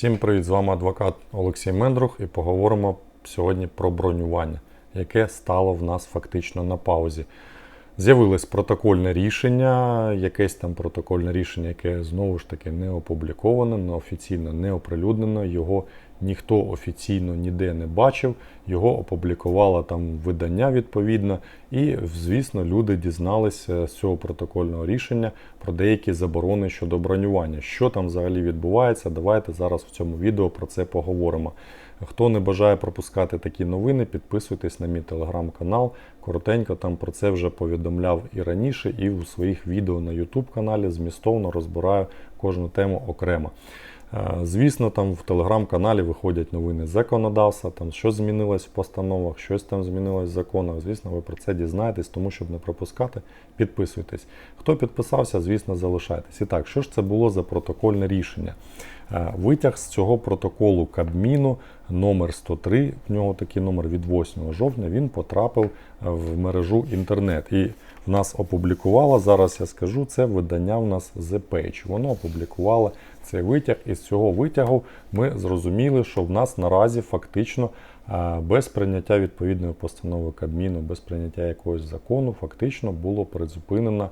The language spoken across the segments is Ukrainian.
Всім привіт! З вами адвокат Олексій Мендрух і поговоримо сьогодні про бронювання, яке стало в нас фактично на паузі. З'явилось протокольне рішення, якесь там протокольне рішення, яке знову ж таки не опубліковане, не офіційно не оприлюднено. Його ніхто офіційно ніде не бачив. Його опублікувало там видання відповідно. І, звісно, люди дізналися з цього протокольного рішення про деякі заборони щодо бронювання. Що там взагалі відбувається? Давайте зараз в цьому відео про це поговоримо. Хто не бажає пропускати такі новини, підписуйтесь на мій телеграм-канал. Коротенько там про це вже повідомляв і раніше, і у своїх відео на YouTube каналі змістовно розбираю кожну тему окремо. Е, Звісно, там в телеграм-каналі виходять новини законодавства, там що змінилось в постановах, щось там змінилось в законах. Звісно, ви про це дізнаєтесь, тому щоб не пропускати, підписуйтесь. Хто підписався, звісно, залишайтесь. І так, що ж це було за протокольне рішення? Е, Витяг з цього протоколу Кабміну номер 103, в нього такий номер від 8 жовтня, він потрапив е, в мережу інтернет. І в нас опублікувало, зараз я скажу, це видання в нас The Page. Воно опублікувало цей витяг, і з цього витягу ми зрозуміли, що в нас наразі фактично е, без прийняття відповідної постанови Кабміну, без прийняття якогось закону, фактично було призупинено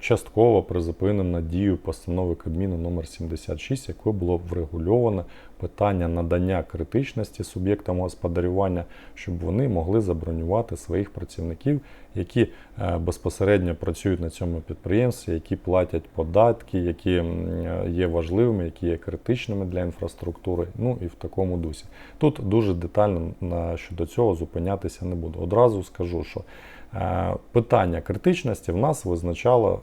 частково призупинено дію постанови Кабміну номер 76, якою було врегульовано питання надання критичності суб'єктам господарювання, щоб вони могли забронювати своїх працівників, які е, безпосередньо працюють на цьому підприємстві, які платять податки, які е, є важливими, які є критичними для інфраструктури. Ну і в такому дусі. Тут дуже детально щодо цього зупинятися не буду. Одразу скажу, що е, питання критичності в нас визначало,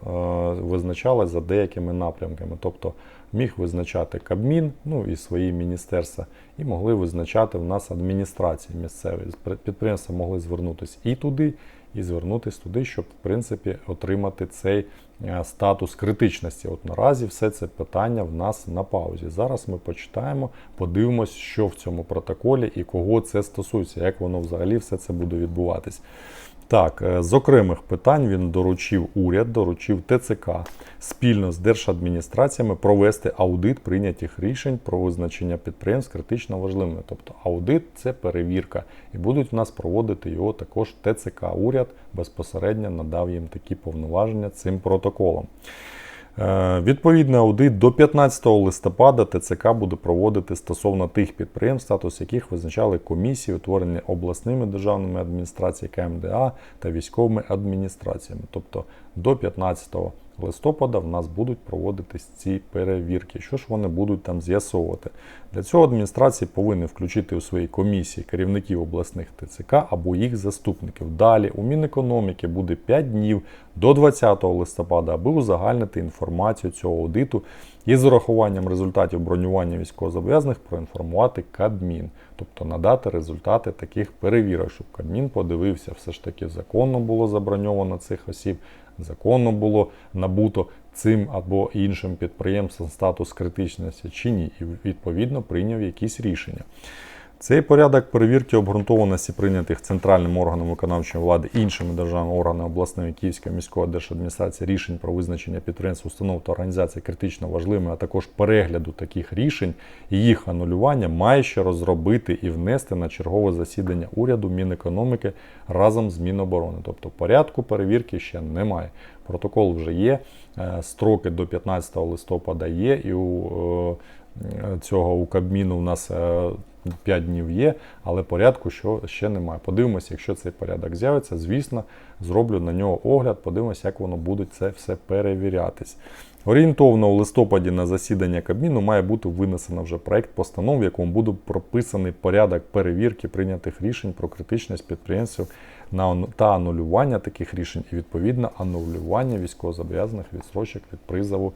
е, визначалось за деякими напрямками. Тобто міг визначати Кабмін, ну і свої міністерства, і могли визначати в нас адміністрації місцеві. Підприємства могли звернутися і туди, і звернутися туди, щоб в принципі отримати цей е, статус критичності. От наразі все це питання в нас на паузі. Зараз ми почитаємо, подивимось, що в цьому протоколі і кого це стосується, як воно взагалі все це буде відбуватись. Так, е, з окремих питань він доручив уряд, доручив ТЦК спільно з держадміністраціями провести аудит прийнятих рішень про визначення підприємств критично важливими. Тобто аудит це перевірка, і будуть в нас проводити його також ТЦК. Уряд безпосередньо надав їм такі повноваження цим протоколом. Е, Відповідний аудит до 15 листопада ТЦК буде проводити стосовно тих підприємств, статус яких визначали комісії, утворені обласними державними адміністраціями КМДА та військовими адміністраціями. Тобто до 15 листопада в нас будуть проводитись ці перевірки. Що ж вони будуть там з'ясовувати? Для цього адміністрації повинні включити у свої комісії керівників обласних ТЦК або їх заступників. Далі у Мінекономіки буде 5 днів до 20 листопада, аби узагальнити інформацію цього аудиту і з урахуванням результатів бронювання військовозобов'язаних проінформувати Кабмін, тобто надати результати таких перевірок, щоб Кабмін подивився, все ж таки законно було заброньовано цих осіб, законно було набуто цим або іншим підприємством статус критичності чи ні, і відповідно прийняв якісь рішення. Цей порядок перевірки обґрунтованості прийнятих центральним органом виконавчої влади іншими державними органами обласної Київської міської держадміністрації рішень про визначення підприємств, установ та організацій критично важливими, а також перегляду таких рішень і їх анулювання має ще розробити і внести на чергове засідання уряду Мінекономіки разом з Міноборони. Тобто порядку перевірки ще немає. Протокол вже є, е, строки до 15 листопада є, і у е, цього у Кабміну у нас е, 5 днів є, але порядку що ще немає. Подивимося, якщо цей порядок з'явиться, звісно, зроблю на нього огляд, подивимося, як воно буде це все перевірятись. Орієнтовно у листопаді на засідання Кабміну має бути винесено вже проект постанов, в якому буде прописаний порядок перевірки прийнятих рішень про критичність підприємців та анулювання таких рішень і відповідно анулювання військовозобов'язаних відсрочок від призову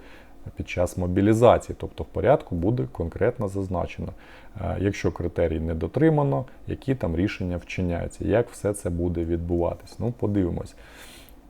під час мобілізації, тобто в порядку буде конкретно зазначено, е, якщо критерій не дотримано, які там рішення вчиняються, як все це буде відбуватись. Ну, подивимось.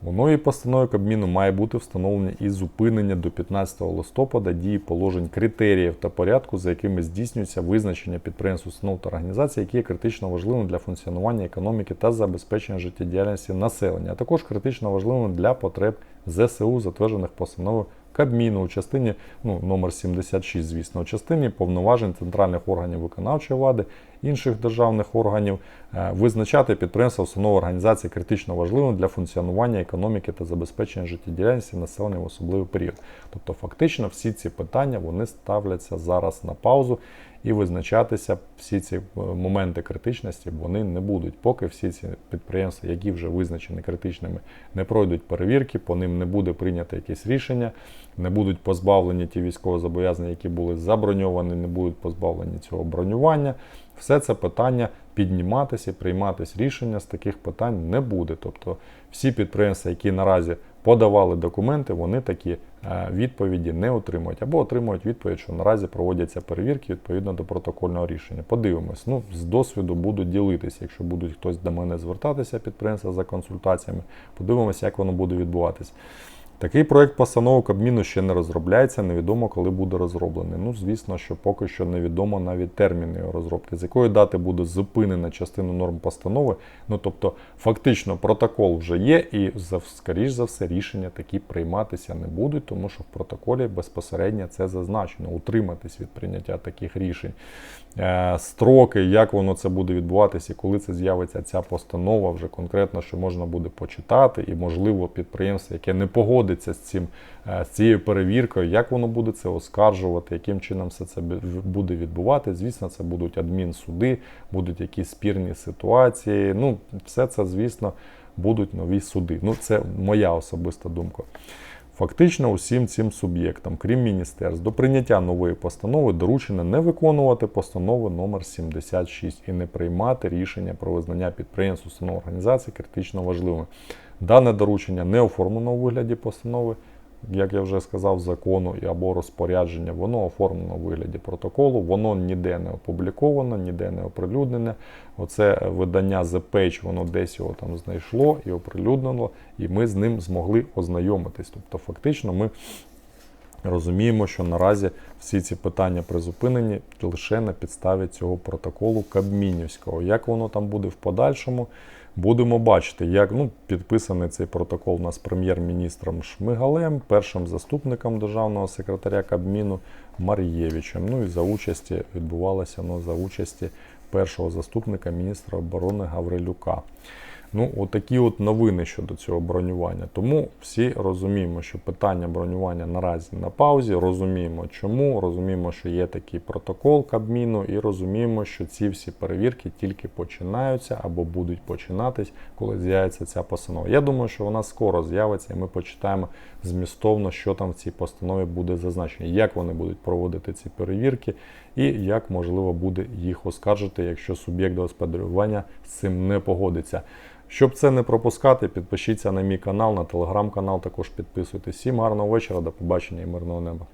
У новій постанові Кабміну має бути встановлення і зупинення до 15 листопада дії положень критеріїв та порядку, за якими здійснюється визначення підприємств, установ та організацій, які є критично важливими для функціонування економіки та забезпечення життєдіяльності населення, а також критично важливими для потреб ЗСУ, затверджених постановою Кабміну у частині ну, номер 76, звісно, у частині повноважень центральних органів виконавчої влади, інших державних органів е, визначати підприємства, установи організації критично важливим для функціонування економіки та забезпечення життєдіяльності населення в особливий період. Тобто, фактично, всі ці питання вони ставляться зараз на паузу і визначатися всі ці е, моменти критичності вони не будуть, поки всі ці підприємства, які вже визначені критичними, не пройдуть перевірки, по ним не буде прийнято якесь рішення, не будуть позбавлені ті військовозобов'язані, які були заброньовані, не будуть позбавлені цього бронювання. Все це питання підніматися, прийматися рішення з таких питань не буде. Тобто всі підприємства, які наразі подавали документи, вони такі відповіді не отримують або отримують відповідь, що наразі проводяться перевірки відповідно до протокольного рішення. Подивимось, ну з досвіду буду ділитися, якщо будуть хтось до мене звертатися підприємства за консультаціями. Подивимося, як воно буде відбуватись. Такий проект постанови Кабміну ще не розробляється, невідомо, коли буде розроблений. Ну, звісно, що поки що невідомо навіть терміни його розробки, з якої дати буде зупинена частина норм постанови. Ну тобто, фактично, протокол вже є, і скоріш за все рішення такі прийматися не будуть, тому що в протоколі безпосередньо це зазначено утриматись від прийняття таких рішень. Е, Строки, як воно це буде відбуватися, коли це з'явиться ця постанова, вже конкретно, що можна буде почитати, і можливо підприємство, яке не погодиться з цим е, з цією перевіркою, як воно буде це оскаржувати, яким чином все це буде відбувати. Звісно, це будуть адмінсуди, будуть якісь спірні ситуації. Ну, все це, звісно, будуть нові суди. Ну, це моя особиста думка. Фактично усім цим суб'єктам, крім міністерств, до прийняття нової постанови доручено не виконувати постанови номер 76 і не приймати рішення про визнання підприємств, установ організації критично важливими. Дане доручення не оформлено у вигляді постанови, як я вже сказав, закону або розпорядження, воно оформлено у вигляді протоколу, воно ніде не опубліковано, ніде не оприлюднене. Оце видання The Page, воно десь його там знайшло і оприлюднено, і ми з ним змогли ознайомитись. Тобто, фактично, ми розуміємо, що наразі всі ці питання призупинені лише на підставі цього протоколу Кабмінівського. Як воно там буде в подальшому, будемо бачити, як ну, підписаний цей протокол у нас прем'єр-міністром Шмигалем, першим заступником державного секретаря Кабміну Марієвичем. Ну і за участі відбувалося воно за участі першого заступника міністра оборони Гаврилюка. Ну, отакі от новини щодо цього бронювання. Тому всі розуміємо, що питання бронювання наразі на паузі. Розуміємо, чому, розуміємо, що є такий протокол Кабміну, і розуміємо, що ці всі перевірки тільки починаються або будуть починатись, коли з'явиться ця постанова. Я думаю, що вона скоро з'явиться, і ми почитаємо змістовно, що там в цій постанові буде зазначено, як вони будуть проводити ці перевірки, і як можливо буде їх оскаржити, якщо суб'єкт господарювання з цим не погодиться. Щоб це не пропускати, підпишіться на мій канал, на телеграм-канал також підписуйтесь. Всім гарного вечора, до побачення і мирного неба.